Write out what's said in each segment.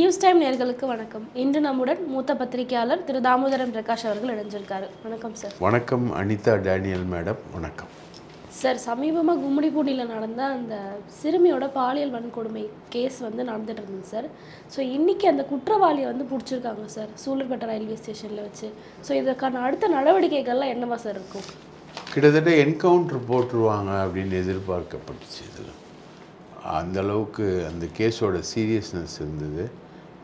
News time நேர்களுக்கு வணக்கம். இன்று நம்முடன் மூத்த பத்திரிகையாளர் திரு தாமோதரன் பிரகாஷ் அவர்கள் இணைஞ்சிருக்காரு. வணக்கம் சார். வணக்கம் அனிதா டேனியல் மேடம். வணக்கம். சார் சமீபமாக கும்மிடிப்பூண்டியில் நடந்த அந்த சிறுமியோட பாலியல் வன்கொடுமை கேஸ் வந்து நடந்துட்டு இருந்தது சார். ஸோ இன்றைக்கி அந்த குற்றவாளியை வந்து பிடிச்சிருக்காங்க சார் சூலூர்பேட்டை ரயில்வே ஸ்டேஷனில் வச்சு. ஸோ இதற்கான அடுத்த நடவடிக்கைகள்லாம் என்னவா சார் இருக்கும்? கிட்டத்தட்ட என்கவுண்டர் போட்டுருவாங்க அப்படின்னு எதிர்பார்க்கப்பட்டுச்சு இதில். அந்த அளவுக்கு அந்த கேஸோட சீரியஸ்னஸ் இருந்தது.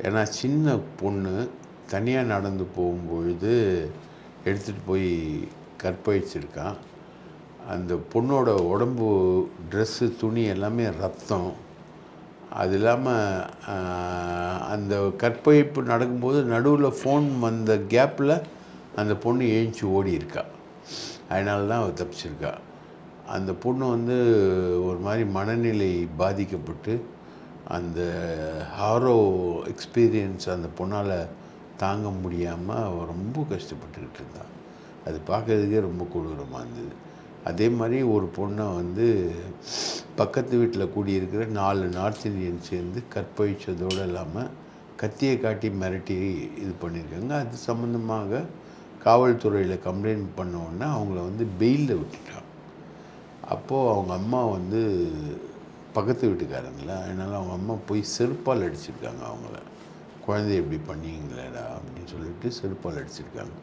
ஏன்னா சின்ன பொண்ணு தனியாக நடந்து போகும்பொழுது எடுத்துகிட்டு போய் கற்பழிச்சிருக்கான் அந்த பொண்ணோட உடம்பு ட்ரெஸ்ஸு துணி எல்லாமே ரத்தம். அது இல்லாமல் அந்த கற்பழிப்பு நடக்கும்போது நடுவில் ஃபோன் வந்த கேப்பில் அந்த பொண்ணு எழுந்துச்சி ஓடி இருக்கா. அதனால தான் அவள் தப்பிச்சிருக்கா. அந்த பொண்ணு வந்து ஒரு மாதிரி மனநிலை பாதிக்கப்பட்டு அந்த uh, ஹாரோ எக்ஸ்பீரியன்ஸ் அந்த பொண்ணால் தாங்க முடியாமல் அவள் ரொம்ப கஷ்டப்பட்டுக்கிட்டு இருந்தாள் அது பார்க்கறதுக்கே ரொம்ப கொடூரமாக இருந்தது. அதே மாதிரி ஒரு பொண்ணை வந்து பக்கத்து வீட்டில் கூடியிருக்கிற நாலு நார்த் இந்தியன் சேர்ந்து கற்பழித்ததோடு இல்லாமல் கத்தியை காட்டி மிரட்டி இது பண்ணியிருக்காங்க. அது சம்மந்தமாக காவல்துறையில் கம்ப்ளைண்ட் பண்ண உடனே அவங்கள வந்து பெயிலில் விட்டுட்டாங்க. அப்போது அவங்க அம்மா வந்து பக்கத்து வீட்டுக்காரங்கள அதனால் அவங்க அம்மா போய் செருப்பால் அடிச்சிருக்காங்க அவங்கள. குழந்தைய இப்படி பண்ணிங்களேடா அப்படின்னு சொல்லிட்டு செருப்பால் அடிச்சிருக்காங்க.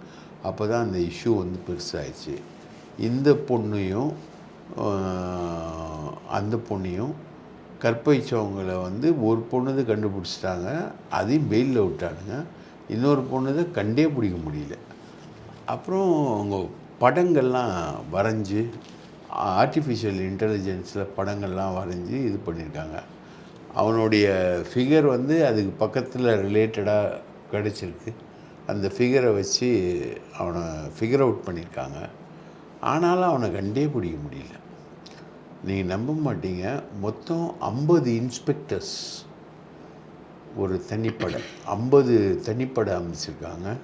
அப்போ தான் அந்த இஷ்யூ வந்து பெருசாகிடுச்சு இந்த பொண்ணையும் அந்த பொண்ணையும் கற்பழிச்சவங்கள வந்து ஒரு பொண்ணுது கண்டுபிடிச்சிட்டாங்க அதையும் பெயிலில் விட்டானுங்க. இன்னொரு பொண்ணுதை கண்டே பிடிக்க முடியல. அப்புறம் அவங்க படங்கள்லாம் வரைஞ்சி ஆர்டிஃபிஷியல் இன்டெலிஜென்ஸில் படங்கள்லாம் வரைஞ்சி இது பண்ணியிருக்காங்க. அவனுடைய ஃபிகர் வந்து அதுக்கு பக்கத்தில் ரிலேட்டடாக கிடச்சிருக்கு. அந்த ஃபிகரை வச்சு அவனை ஃபிகர் அவுட் பண்ணியிருக்காங்க. ஆனாலும் அவனை கண்டே பிடிக்க முடியல. நீங்கள் நம்ப மாட்டீங்க. மொத்தம் ஐம்பது இன்ஸ்பெக்டர்ஸ் ஒரு தனிப்படை. ஐம்பது தனிப்படை அமைச்சிருக்காங்க.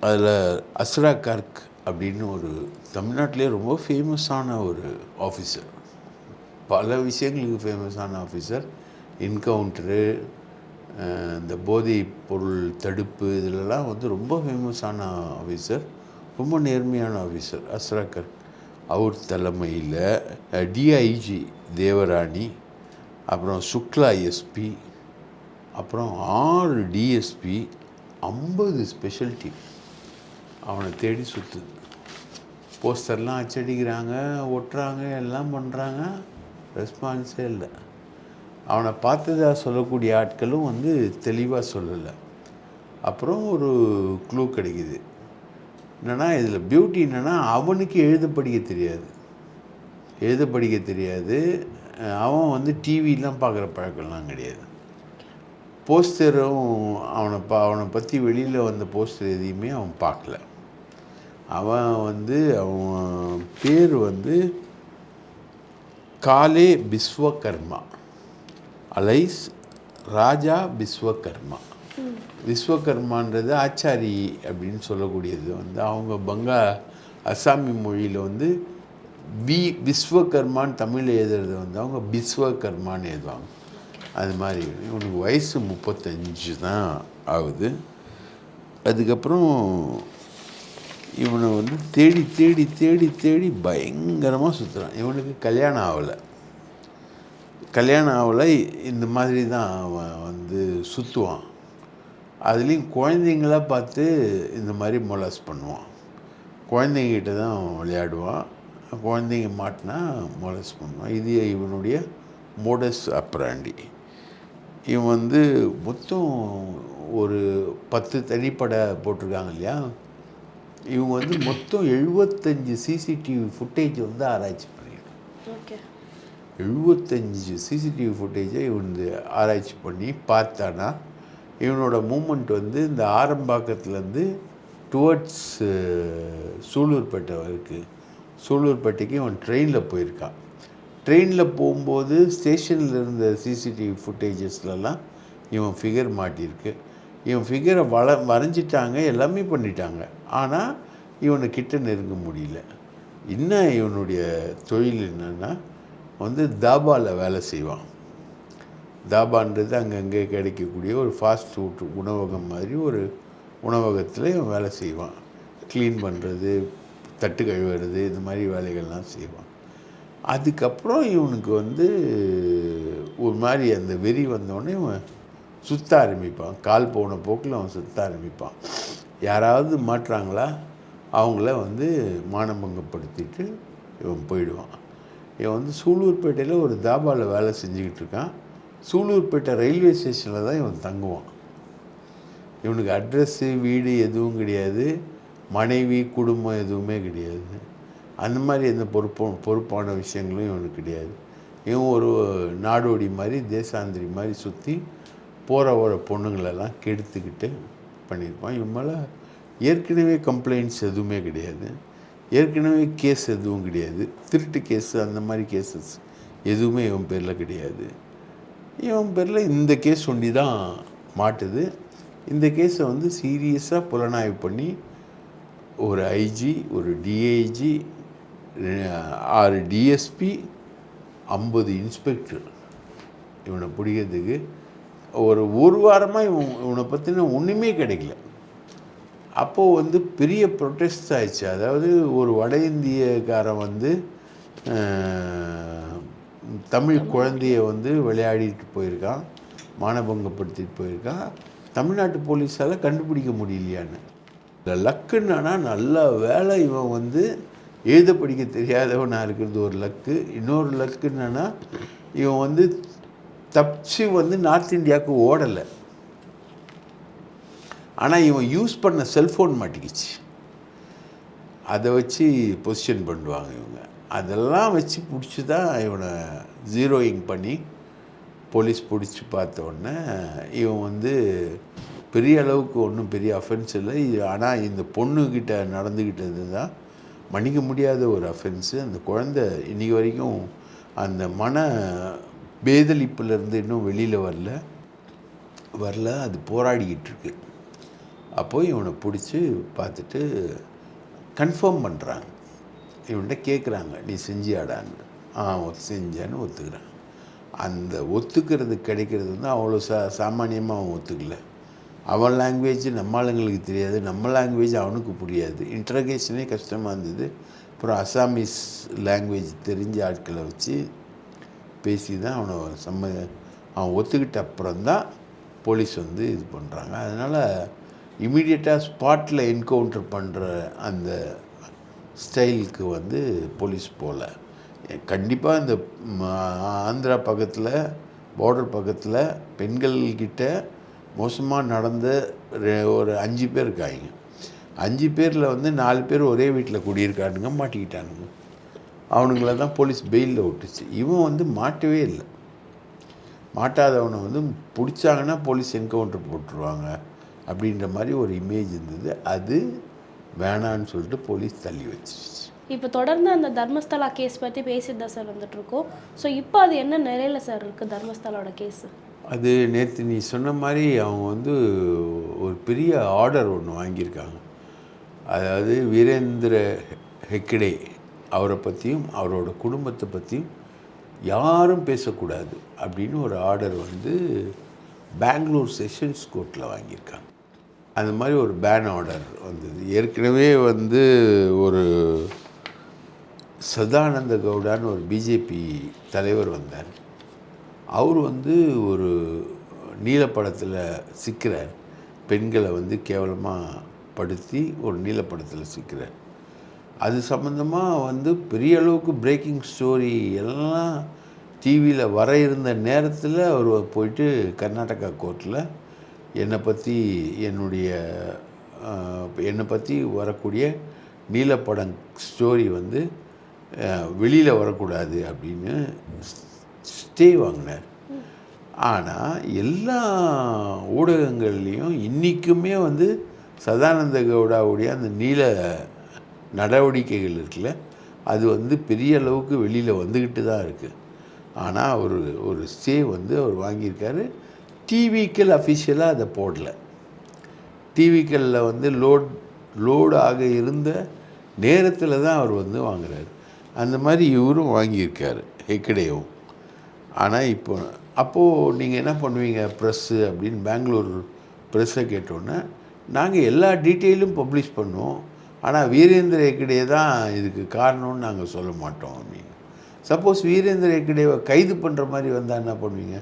அதில் அஸ்ரா கர்க் அப்படின்னு ஒரு தமிழ்நாட்டிலே ரொம்ப ஃபேமஸான ஒரு ஆஃபீஸர் பல விஷயங்களுக்கு ஃபேமஸான ஆஃபீஸர் என்கவுண்ட்ரு இந்த போதை பொருள் தடுப்பு இதிலெல்லாம் வந்து ரொம்ப ஃபேமஸான ஆஃபீஸர் ரொம்ப நேர்மையான ஆஃபீஸர் அஸ்ராக்கர். அவர் தலைமையில் டிஐஜி தேவராணி அப்புறம் சுக்லா எஸ்பி அப்புறம் ஆறு டிஎஸ்பி ஐம்பது ஸ்பெஷல் டீம் அவனை தேடி சுற்றுது போஸ்டர்லாம் அச்சடிக்கிறாங்க ஒட்டுறாங்க எல்லாம் பண்ணுறாங்க ரெஸ்பான்ஸே இல்லை. அவனை பார்த்ததா சொல்லக்கூடிய ஆட்களும் வந்து தெளிவாக சொல்லலை. அப்புறம் ஒரு க்ளூ கிடைக்குது. என்னென்னா இதில் பியூட்டி என்னென்னா அவனுக்கு எழுத படிக்க தெரியாது. எழுத படிக்க தெரியாது. அவன் வந்து டிவிலாம் பார்க்குற பழக்கம்லாம் கிடையாது. போஸ்டரும் அவனை பா அவனை பற்றி வெளியில் வந்த போஸ்டர் எதையுமே அவன் பார்க்கல. அவன் வந்து அவன் பேர் வந்து காலே பிஸ்வகர்மா அலைஸ் ராஜா பிஸ்வகர்மா விஸ்வகர்மான்றது ஆச்சாரி அப்படின்னு சொல்லக்கூடியது வந்து அவங்க பங்கா அசாமி மொழியில் வந்து வி விஸ்வகர்மான்னு தமிழில் எழுதுறது வந்து அவங்க விஸ்வகர்மான்னு எழுதுவாங்க. அது மாதிரி இவனுக்கு வயசு முப்பத்தஞ்சு தான் ஆகுது. அதுக்கப்புறம் இவனை வந்து தேடி தேடி தேடி தேடி பயங்கரமாக சுற்றுறான் இவனுக்கு கல்யாணம் ஆகலை. கல்யாணம் ஆகலை இந்த மாதிரி தான் அவன் வந்து சுற்றுவான் அதுலேயும் குழந்தைங்கள பார்த்து இந்த மாதிரி மொலாஸ் பண்ணுவான். குழந்தைங்கிட்ட தான் விளையாடுவான். குழந்தைங்க மாட்டினா மொலாஸ் பண்ணுவான். இது இவனுடைய மோடஸ் அப்ராண்டி இவன் வந்து மொத்தம் ஒரு பத்து தனிப்படை போட்டிருக்காங்க இல்லையா? இவங்க வந்து மொத்தம் எழுபத்தஞ்சு சிசிடிவி ஃபுட்டேஜ் வந்து ஆராய்ச்சி பண்ணியிருக்காங்க. ஓகே. எழுபத்தஞ்சு சிசிடிவி ஃபுட்டேஜை இவன் வந்து ஆராய்ச்சி பண்ணி பார்த்தானா இவனோட மூமெண்ட் வந்து இந்த ஆரம்பாக்கத்துலேருந்து டுவர்ட்ஸ் சூலூர்பேட்டை இருக்குது சூலூர்பேட்டைக்கு இவன் ட்ரெயினில் போயிருக்கான். ட்ரெயினில் போகும்போது ஸ்டேஷனில் இருந்த சிசிடிவி ஃபுட்டேஜஸ்லலாம் இவன் ஃபிகர் மாட்டியிருக்கு. இவன் ஃபிகரை வள வரைஞ்சிட்டாங்க எல்லாமே பண்ணிட்டாங்க. ஆனால் இவனை கிட்ட நெருங்க முடியல. என்ன இவனுடைய தொழில் என்னென்னா வந்து தாபாவில் வேலை செய்வான். தாபான்றது அங்கங்கே கிடைக்கக்கூடிய ஒரு ஃபாஸ்ட் ஃபுட் உணவகம் மாதிரி ஒரு உணவகத்தில் இவன் வேலை செய்வான். க்ளீன் பண்ணுறது தட்டு கழுவுறது இந்த மாதிரி வேலைகள்லாம் செய்வான். அதுக்கப்புறம் இவனுக்கு வந்து ஒரு மாதிரி அந்த வெறி வந்தோடனே இவன் சுத்த ஆரம்பிப்பான். கால் போன போக்கில் அவன் சுத்த ஆரம்பிப்பான். யாராவது மாட்டுறாங்களா அவங்கள வந்து மானபங்கப்படுத்திட்டு இவன் போயிடுவான். இவன் வந்து சூலூர்பேட்டையில் ஒரு தாபாவில் வேலை செஞ்சுக்கிட்டு இருக்கான். சூலூர்பேட்டை ரயில்வே ஸ்டேஷனில் தான் இவன் தங்குவான். இவனுக்கு அட்ரஸ்ஸு வீடு எதுவும் கிடையாது. மனைவி குடும்பம் எதுவுமே கிடையாது. அந்த மாதிரி எந்த பொறுப்பு பொறுப்பான விஷயங்களும் இவனுக்கு கிடையாது. இவன் ஒரு நாடோடி மாதிரி தேசாந்திரி மாதிரி சுற்றி போகிற வர பொண்ணுங்களெல்லாம் கெடுத்துக்கிட்டு பண்ணியிருப்பான். இவன் மேலே ஏற்கனவே கம்ப்ளைண்ட்ஸ் எதுவுமே கிடையாது. ஏற்கனவே கேஸ் எதுவும் கிடையாது. திருட்டு கேஸு அந்த மாதிரி கேசஸ் எதுவுமே இவன் பேரில் கிடையாது. இவன் பேரில் இந்த கேஸ் ஒண்டி தான் மாட்டுது. இந்த கேஸை வந்து சீரியஸாக புலனாய்வு பண்ணி ஒரு ஐஜி ஒரு டிஐஜி ஆறு டிஎஸ்பி ஐம்பது இன்ஸ்பெக்டர் இவனை பிடிக்கிறதுக்கு ஒரு ஒரு வாரமாக இவன் இவனை பற்றின ஒன்றுமே கிடைக்கல. அப்போது வந்து பெரிய ப்ரொட்டஸ்ட் ஆயிடுச்சு. அதாவது ஒரு வட இந்தியக்காரன் வந்து தமிழ் குழந்தைய வந்து விளையாடிட்டு போயிருக்கான். மானபங்கப்படுத்திட்டு போயிருக்கான். தமிழ்நாட்டு போலீஸால் கண்டுபிடிக்க முடியலையான்னு. இந்த லக்குன்னா நல்ல வேலை இவன் வந்து எழுத படிக்க தெரியாதவனாக இருக்கிறது ஒரு லக்கு. இன்னொரு லக்கு என்னென்னா இவன் வந்து தப்பிச்சு வந்து நார்த் இந்தியாவுக்கு ஓடலை. ஆனால் இவன் யூஸ் பண்ண செல்ஃபோன் மாட்டிக்கிச்சு. அதை வச்சு பொசிஷன் பண்ணுவாங்க இவங்க. அதெல்லாம் வச்சு பிடிச்சி தான் இவனை ஜீரோயிங் பண்ணி போலீஸ் பிடிச்சி பார்த்தோன்னே இவன் வந்து பெரிய அளவுக்கு ஒன்றும் பெரிய அஃபென்ஸ் இல்லை. இது ஆனால் இந்த பொண்ணுக்கிட்ட நடந்துக்கிட்டது தான் மன்னிக்க முடியாத ஒரு அஃபென்ஸு அந்த குழந்தை இன்றைக்கி வரைக்கும் அந்த மன பேதலிப்புலேருந்து இன்னும் வெளியில் வரல. வரல அது போராடிக்கிட்டு இருக்கு. அப்போ இவனை பிடிச்சி பார்த்துட்டு கன்ஃபார்ம் பண்ணுறாங்க இவன்கிட்ட கேட்குறாங்க நீ செஞ்சியாடான்னு. ஆ ஒத்து செஞ்சேன்னு ஒத்துக்கிறான். அந்த ஒத்துக்கிறது கிடைக்கிறது வந்து அவ்வளோ சா சாமானியமாக அவன் ஒத்துக்கல. அவன் லாங்குவேஜ் நம்ம ஆளுங்களுக்கு தெரியாது. நம்ம லாங்குவேஜ் அவனுக்கு புரியாது. இன்ட்ரகேஷனே கஷ்டமாக இருந்தது. அப்புறம் அசாமீஸ் லாங்குவேஜ் தெரிஞ்ச ஆட்களை வச்சு பேசி தான் அவனை சம்ம அவன் ஒத்துக்கிட்ட அப்புறம்தான் போலீஸ் வந்து இது பண்ணுறாங்க அதனால் இமீடியட்டாக ஸ்பாட்டில் என்கவுண்டர் பண்ணுற அந்த ஸ்டைலுக்கு வந்து போலீஸ் போகல கண்டிப்பாக இந்த ஆந்திரா பக்கத்தில் பார்டர் பக்கத்தில் பெண்கள்கிட்ட மோசமாக நடந்த ரெ- ஒரு அஞ்சு பேர் இருக்காங்க. அஞ்சு பேரில் வந்து நாலு பேர் ஒரே வீட்டில் குடியிருக்கானுங்க மாட்டிக்கிட்டானுங்க. அவனுங்கள தான் போலீஸ் பெயிலில் விட்டுச்சு இவன் வந்து மாட்டவே இல்லை. மாட்டாதவனை வந்து பிடிச்சாங்கன்னா போலீஸ் என்கவுண்டர் போட்டுருவாங்க அப்படின்ற மாதிரி ஒரு இமேஜ் இருந்தது. அது வேணான்னு சொல்லிட்டு போலீஸ் தள்ளி வச்சிருச்சு. இப்போ தொடர்ந்து அந்த தர்மஸ்தலா கேஸ் பற்றி பேசிட்டு தான் சார் வந்துட்டு இருக்கோம் ஸோ இப்போ அது என்ன நிலையில சார் இருக்குது தர்மஸ்தலாவோட கேஸ்? அது நேற்று நீ சொன்ன மாதிரி அவங்க வந்து ஒரு பெரிய ஆர்டர் ஒன்று வாங்கியிருக்காங்க. அதாவது வீரேந்திர ஹெக்டே அவரை பற்றியும் அவரோட குடும்பத்தை பற்றியும் யாரும் பேசக்கூடாது அப்படின்னு ஒரு ஆர்டர் வந்து பெங்களூர் செஷன்ஸ் கோர்ட்டில் வாங்கியிருக்காங்க. அந்த மாதிரி ஒரு பேன் ஆர்டர் வந்தது. ஏற்கனவே வந்து ஒரு சதானந்த கவுடான்னு ஒரு பிஜேபி தலைவர் வந்தார். அவர் வந்து ஒரு நீலப்படத்தில் சிக்கிறார். பெண்களை வந்து கேவலமாக படுத்தி ஒரு நீலப்படத்தில் சிக்கிறார். அது சம்மந்தமாக வந்து பெரிய அளவுக்கு பிரேக்கிங் ஸ்டோரி எல்லாம் டிவியில் வர இருந்த நேரத்தில் அவர் போயிட்டு கர்நாடகா கோர்ட்டில் என்னை பற்றி என்னுடைய என்னை பற்றி வரக்கூடிய நீலப்படம் ஸ்டோரி வந்து வெளியில் வரக்கூடாது அப்படின்னு ஸ்டே வாங்கினார். ஆனால் எல்லா ஊடகங்கள்லேயும் இன்றைக்குமே வந்து சதானந்த கவுடாவுடைய அந்த நீல நடவடிக்கைகள் இருக்குல்ல அது வந்து பெரிய அளவுக்கு வெளியில் வந்துக்கிட்டு தான் இருக்குது ஆனால் அவர் ஒரு ஸ்டே வந்து அவர் வாங்கியிருக்காரு. டிவிக்கள் அஃபிஷியலாக அதை போடல. டிவிக்களில் வந்து லோட் லோடு ஆக இருந்த நேரத்தில் தான் அவர் வந்து வாங்குறாரு. அந்த மாதிரி இவரும் வாங்கியிருக்காரு ஹெக்கடேவும் ஆனால் இப்போ அப்போது நீங்கள் என்ன பண்ணுவீங்க ப்ரெஸ்ஸு அப்படின்னு பெங்களூர் ப்ரெஸ்ஸை கேட்டோன்னே நாங்கள் எல்லா டீட்டெயிலும் பப்ளிஷ் பண்ணுவோம். ஆனால் வீரேந்திர ஹெக்டே தான் இதுக்கு காரணம்னு நாங்கள் சொல்ல மாட்டோம் அப்படின்னு. சப்போஸ் வீரேந்திர ஹெக்டேவை கைது பண்ணுற மாதிரி வந்தால் என்ன பண்ணுவீங்க?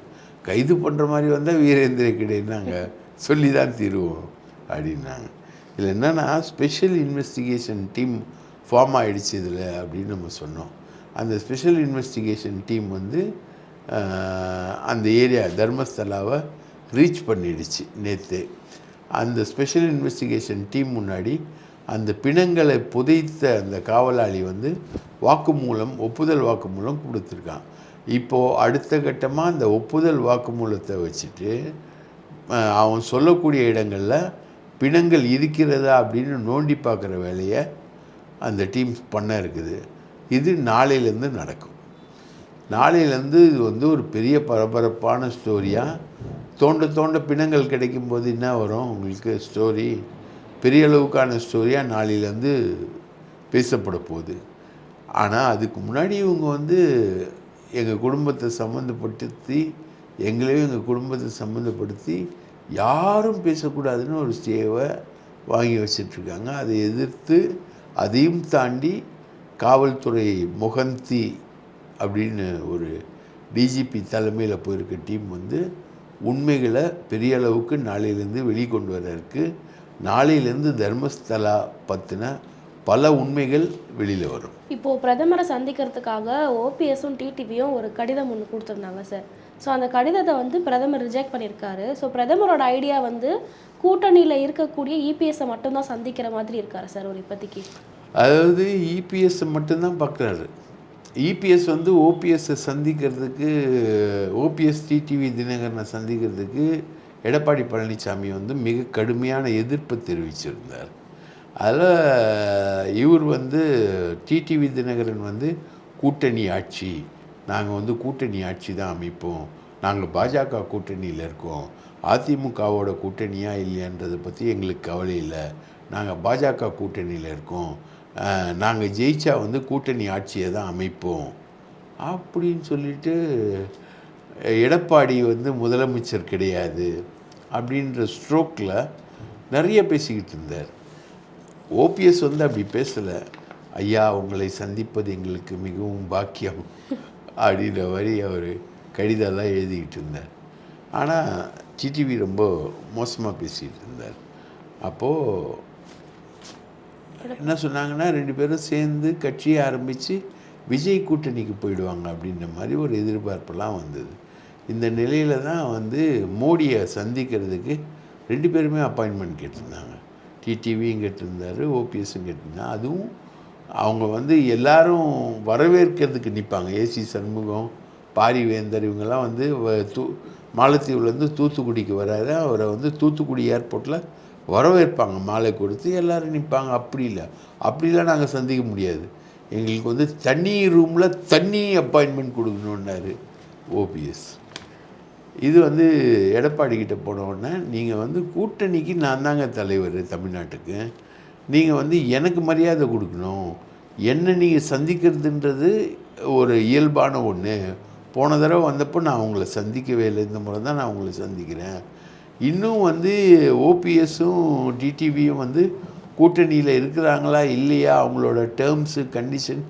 கைது பண்ணுற மாதிரி வந்தால் வீரேந்திர ஹெக்டே நாங்கள் சொல்லி தான் தீருவோம் அப்படின்னாங்க. இதில் என்னென்னா ஸ்பெஷல் இன்வெஸ்டிகேஷன் டீம் ஃபார்ம் ஆகிடுச்சு இதில் அப்படின்னு நம்ம சொன்னோம். அந்த ஸ்பெஷல் இன்வெஸ்டிகேஷன் டீம் வந்து அந்த ஏரியா தர்மஸ்தலாவை ரீச் பண்ணிடுச்சு நேற்று அந்த ஸ்பெஷல் இன்வெஸ்டிகேஷன் டீம் முன்னாடி அந்த பிணங்களை புதைத்த அந்த காவலாளி வந்து வாக்குமூலம் ஒப்புதல் வாக்குமூலம் கொடுத்துருக்கான். இப்போது அடுத்த கட்டமாக அந்த ஒப்புதல் வாக்குமூலத்தை வச்சுட்டு அவன் சொல்லக்கூடிய இடங்களில் பிணங்கள் இருக்கிறதா அப்படின்னு நோண்டி பார்க்குற வேலையை அந்த டீம் பண்ண இருக்குது. இது நாளையிலேருந்து நடக்கும். நாளையிலேருந்து இது வந்து ஒரு பெரிய பரபரப்பான ஸ்டோரியாக தோண்ட தோண்ட பிணங்கள் கிடைக்கும்போது என்ன வரும்? உங்களுக்கு ஸ்டோரி பெரிய அளவுக்கான ஸ்டோரியாக நாளையிலேருந்து பேசப்பட போகுது. ஆனால் அதுக்கு முன்னாடி இவங்க வந்து எங்கள் குடும்பத்தை சம்மந்தப்படுத்தி எங்களையும் எங்கள் குடும்பத்தை சம்மந்தப்படுத்தி யாரும் பேசக்கூடாதுன்னு ஒரு ஸ்டேவை வாங்கி வச்சிட்ருக்காங்க. அதை எதிர்த்து அதையும் தாண்டி காவல்துறை முகந்தி அப்படின்னு ஒரு டிஜிபி தலைமையில் போயிருக்க டீம் வந்து உண்மைகளை பெரிய அளவுக்கு நாளையிலேருந்து வெளிக்கொண்டு வர்றதுக்கு நாளையிலேருந்து தர்மஸ்தலா பற்றின பல உண்மைகள் வெளியில் வரும். இப்போது பிரதமரை சந்திக்கிறதுக்காக ஓபிஎஸும் டிடிவியும் ஒரு கடிதம் ஒன்று கொடுத்துருந்தாங்க சார். ஸோ அந்த கடிதத்தை வந்து பிரதமர் ரிஜெக்ட் பண்ணியிருக்காரு. ஸோ பிரதமரோட ஐடியா வந்து கூட்டணியில் இருக்கக்கூடிய இபிஎஸ்ஸை மட்டும்தான் சந்திக்கிற மாதிரி இருக்காரு சார் ஒரு இப்போதைக்கு. அதாவது இபிஎஸ் மட்டும்தான் பார்க்குறாரு. இபிஎஸ் வந்து ஓபிஎஸ்ஸை சந்திக்கிறதுக்கு ஓபிஎஸ் டிடிவி தினகரனை சந்திக்கிறதுக்கு எடப்பாடி பழனிசாமி வந்து மிக கடுமையான எதிர்ப்பு தெரிவிச்சிருந்தார். அதில் இவர் வந்து டிடிவி தினகரன் வந்து கூட்டணி ஆட்சி நாங்கள் வந்து கூட்டணி ஆட்சி தான் அமைப்போம் நாங்கள் பாஜக கூட்டணியில் இருக்கோம் அதிமுகவோட கூட்டணியா இல்லையான்றதை பற்றி எங்களுக்கு கவலை இல்லை நாங்கள் பாஜக கூட்டணியில் இருக்கோம் நாங்கள் ஜெயிச்சா வந்து கூட்டணி ஆட்சியை தான் அமைப்போம் அப்படின்னு சொல்லிட்டு எடப்பாடி வந்து முதலமைச்சர் கிடையாது. அப்படின்ற ஸ்ட்ரோக்கில் நிறைய பேசிக்கிட்டு இருந்தார். ஓபிஎஸ் வந்து அப்படி பேசலை. ஐயா உங்களை சந்திப்பது எங்களுக்கு மிகவும் பாக்கியம் அப்படின்ற மாதிரி அவர் கடிதம்லாம் எழுதிக்கிட்டு இருந்தார். ஆனால் டிடிவி ரொம்ப மோசமாக பேசிக்கிட்டு இருந்தார். அப்போது என்ன சொன்னாங்கன்னா ரெண்டு பேரும் சேர்ந்து கட்சியை ஆரம்பித்து விஜய் கூட்டணிக்கு போயிடுவாங்க அப்படின்ற மாதிரி ஒரு எதிர்பார்ப்பெல்லாம் வந்தது. இந்த நிலையில தான் வந்து மோடியை சந்திக்கிறதுக்கு ரெண்டு பேருமே அப்பாயின்மெண்ட் கேட்டிருந்தாங்க. டிடிவியும் கேட்டிருந்தாரு ஓபிஎஸும் கேட்டிருந்தாங்க. அதுவும் அவங்க வந்து எல்லாரும் வரவேற்கிறதுக்கு நிற்பாங்க ஏசி சண்முகம் பாரிவேந்தர் இவங்கெல்லாம் வந்து வ- தூ மாலத்தீவுலேருந்து தூத்துக்குடிக்கு வராரு. அவரை வந்து தூத்துக்குடி ஏர்போர்ட்டில் வரவேற்பாங்க. மாலை கொடுத்து எல்லோரும் நிற்பாங்க அப்படி இல்லை. அப்படிலாம் நாங்கள் சந்திக்க முடியாது. எங்களுக்கு வந்து தண்ணி ரூமில் தண்ணி அப்பாயின்மெண்ட் கொடுக்கணுன்னாரு ஓபிஎஸ் இது வந்து எடப்பாடி கிட்ட போன உடனே நீங்கள் வந்து கூட்டணிக்கு நான் தாங்க தலைவர் தமிழ்நாட்டுக்கு. நீங்கள் வந்து எனக்கு மரியாதை கொடுக்கணும். என்ன நீங்கள் சந்திக்கிறதுன்றது ஒரு இயல்பான ஒன்று போன தடவை வந்தப்போ நான் உங்களை சந்திக்கவே இல்லை. இந்த முறை தான் நான் உங்களை சந்திக்கிறேன். இன்னும் வந்து ஓபிஎஸும் டிடிவியும் வந்து கூட்டணியில் இருக்கிறாங்களா இல்லையா? அவங்களோட டேர்ம்ஸு கண்டிஷன்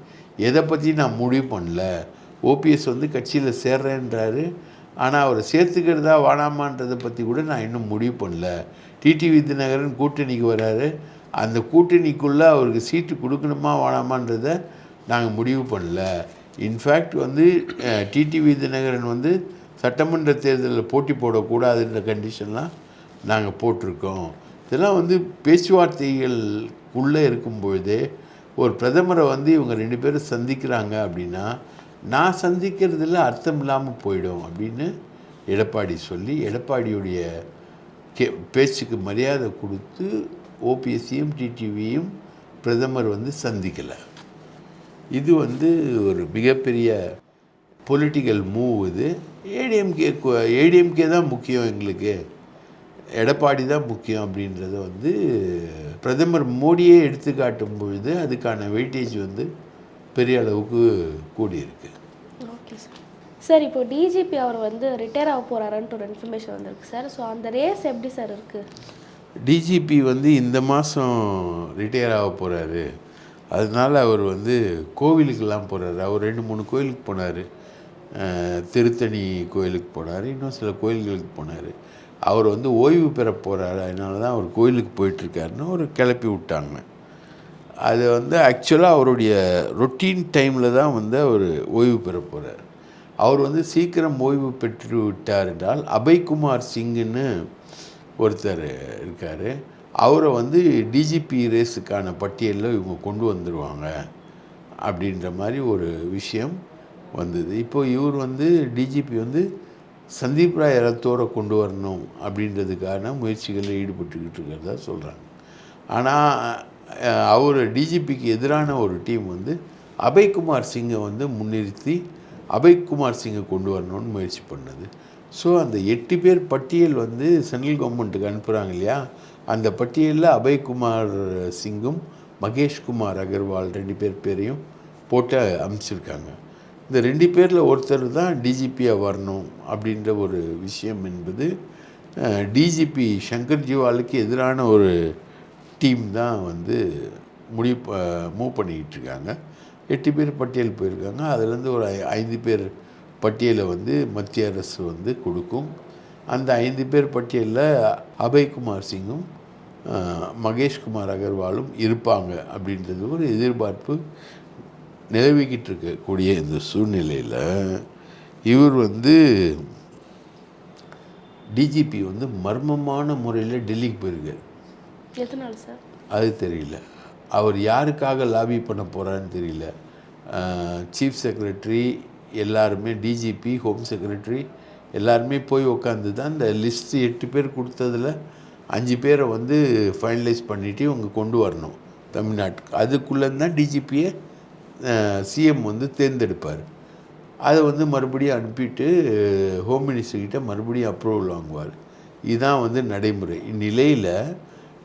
எதை பற்றி நான் முடிவு பண்ணல. ஓபிஎஸ் வந்து கட்சியில் சேர்றேன்றாரு. ஆனால் அவரை சேர்த்துக்கிறதா வேணாமான்றதை பற்றி கூட நான் இன்னும் முடிவு பண்ணல. டிடி வித்யநகரன் கூட்டணிக்கு வராரு. அந்த கூட்டணிக்குள்ளே அவருக்கு சீட்டு கொடுக்கணுமா வேணாமான்றதை நாங்கள் முடிவு பண்ணல. இன்ஃபேக்ட் வந்து டிடி வித்யநகரன் வந்து சட்டமன்ற தேர்தலில் போட்டி போடக்கூடாதுன்ற கண்டிஷன்லாம் நாங்கள் போட்டிருக்கோம். இதெல்லாம் வந்து பேச்சுவார்த்தைகள் உள்ளே இருக்கும் பொழுதே ஒரு பிரதமரை வந்து இவங்க ரெண்டு பேரும் சந்திக்கிறாங்க அப்படின்னா நான் சந்திக்கிறதுல அர்த்தம் இல்லாமல் போயிடும் அப்படின்னு எடப்பாடி சொல்லி எடப்பாடியுடைய கே பேச்சுக்கு மரியாதை கொடுத்து ஓபிஎஸ்சியும் டிடிவியும் பிரதமர் வந்து சந்திக்கலை. இது வந்து ஒரு மிகப்பெரிய பொலிட்டிக்கல் மூவ் இது. ஏடிஎம்கே ஏடிஎம்கே தான் முக்கியம் எங்களுக்கு. எடப்பாடி தான் முக்கியம் அப்படின்றத வந்து பிரதமர் மோடியே எடுத்து காட்டும் பொழுது அதுக்கான வெயிட்டேஜ் வந்து பெரிய அளவுக்கு கூடியிருக்கு. சார் இப்போ டிஜிபி அவர் வந்து ரிட்டையர் ஆக போகிறாருன்ட்டு ஒரு இன்ஃபர்மேஷன் வந்திருக்கு சார். ஸோ அந்த ரேஸ் எப்படி சார் இருக்குது டிஜிபி வந்து இந்த மாதம் ரிட்டையர் ஆக போகிறாரு அதனால அவர் வந்து கோவிலுக்கெல்லாம் போகிறாரு அவர் ரெண்டு மூணு கோயிலுக்கு போனார். திருத்தணி கோயிலுக்கு போனார். இன்னும் சில கோயில்களுக்கு போனார். அவர் வந்து ஓய்வு பெற போகிறாரு அதனால தான் அவர் கோயிலுக்கு போயிட்டுருக்காருன்னு ஒரு கிளப்பி விட்டாங்க. அது வந்து ஆக்சுவலாக அவருடைய ரொட்டீன் டைமில் தான் வந்து அவர் ஓய்வு பெற போகிறார் அவர் வந்து சீக்கிரம் ஓய்வு பெற்று விட்டார் என்றால் அபய்குமார் சிங்குன்னு ஒருத்தர் இருக்கார். அவரை வந்து டிஜிபி ரேஸுக்கான பட்டியலில் இவங்க கொண்டு வந்துடுவாங்க அப்படின்ற மாதிரி ஒரு விஷயம் வந்தது. இப்போ இவர் வந்து டிஜிபி வந்து சந்தீப் ராய் ரத்தோரை கொண்டு வரணும் அப்படின்றதுக்கான முயற்சிகளில் ஈடுபட்டுக்கிட்டு இருக்கிறதா சொல்கிறாங்க ஆனால் அவர் டிஜிபிக்கு எதிரான ஒரு டீம் வந்து அபய்குமார் சிங்கை வந்து முன்னிறுத்தி அபய்குமார் சிங்கை கொண்டு வரணும்னு முயற்சி பண்ணது. ஸோ அந்த எட்டு பேர் பட்டியல் வந்து சென்ட்ரல் கவர்மெண்ட்டுக்கு அனுப்புகிறாங்க இல்லையா? அந்த பட்டியலில் அபய்குமார் சிங்கும் மகேஷ்குமார் அகர்வால் ரெண்டு பேர் பேரையும் போட்டு அமைச்சிருக்காங்க இந்த ரெண்டு பேரில் ஒருத்தர் தான் டிஜிபியாக வரணும் அப்படின்ற ஒரு விஷயம் என்பது டிஜிபி சங்கர் ஜிவாலுக்கு எதிரான ஒரு டீம் தான் வந்து முடிவு மூவ் பண்ணிக்கிட்டு இருக்காங்க. எட்டு பேர் பட்டியல் போயிருக்காங்க. அதுலேருந்து ஒரு ஐ- ஐந்து பேர் பட்டியலை வந்து மத்திய அரசு வந்து கொடுக்கும். அந்த ஐந்து பேர் பட்டியலில் அபய்குமார் சிங்கும் மகேஷ்குமார் அகர்வாலும் இருப்பாங்க அப்படின்றது ஒரு எதிர்பார்ப்பு நிலவிக்கிட்டு இருக்கக்கூடிய இந்த சூழ்நிலையில். இவர் வந்து டிஜிபி வந்து மர்மமான முறையில் டெல்லிக்கு போயிருக்காரு. எதனால சார்? அது தெரியல. அவர் யாருக்காக லாபி பண்ண போகிறான்னு தெரியல. சீஃப் செக்ரட்டரி எல்லாருமே டிஜிபி ஹோம் செக்ரட்டரி எல்லாருமே போய் உட்காந்து தான் இந்த லிஸ்ட்டு எட்டு பேர் கொடுத்ததில் அஞ்சு பேரை வந்து ஃபைனலைஸ் பண்ணிவிட்டு இவங்க கொண்டு வரணும் தமிழ்நாட்டுக்கு. அதுக்குள்ளே தான் டிஜிபியை சிஎம் வந்து தேர்ந்தெடுப்பார். அதை வந்து மறுபடியும் அனுப்பிட்டு ஹோம் மினிஸ்டர்கிட்ட மறுபடியும் அப்ரூவல் வாங்குவார். இதுதான் வந்து நடைமுறை. இந்நிலையில்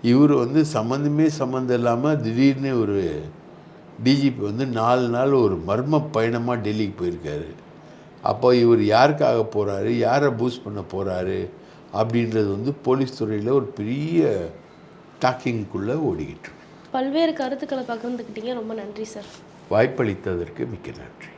இவர் வந்து சம்மந்தமே சம்மந்தம் இல்லாமல் திடீர்னு ஒரு டிஜிபி வந்து நாலு நாள் ஒரு மர்ம பயணமாக டெல்லிக்கு போயிருக்காரு. அப்போ இவர் யாருக்காக போகிறாரு யாரை பூஸ்ட் பண்ண போகிறாரு அப்படின்றது வந்து போலீஸ் துறையில் ஒரு பெரிய டாக்கிங்குள்ளே ஓடிக்கிட்டு. பல்வேறு கருத்துக்களை பகிர்ந்துக்கிட்டீங்க. ரொம்ப நன்றி சார். வாய்ப்பளித்ததற்கு மிக்க நன்றி.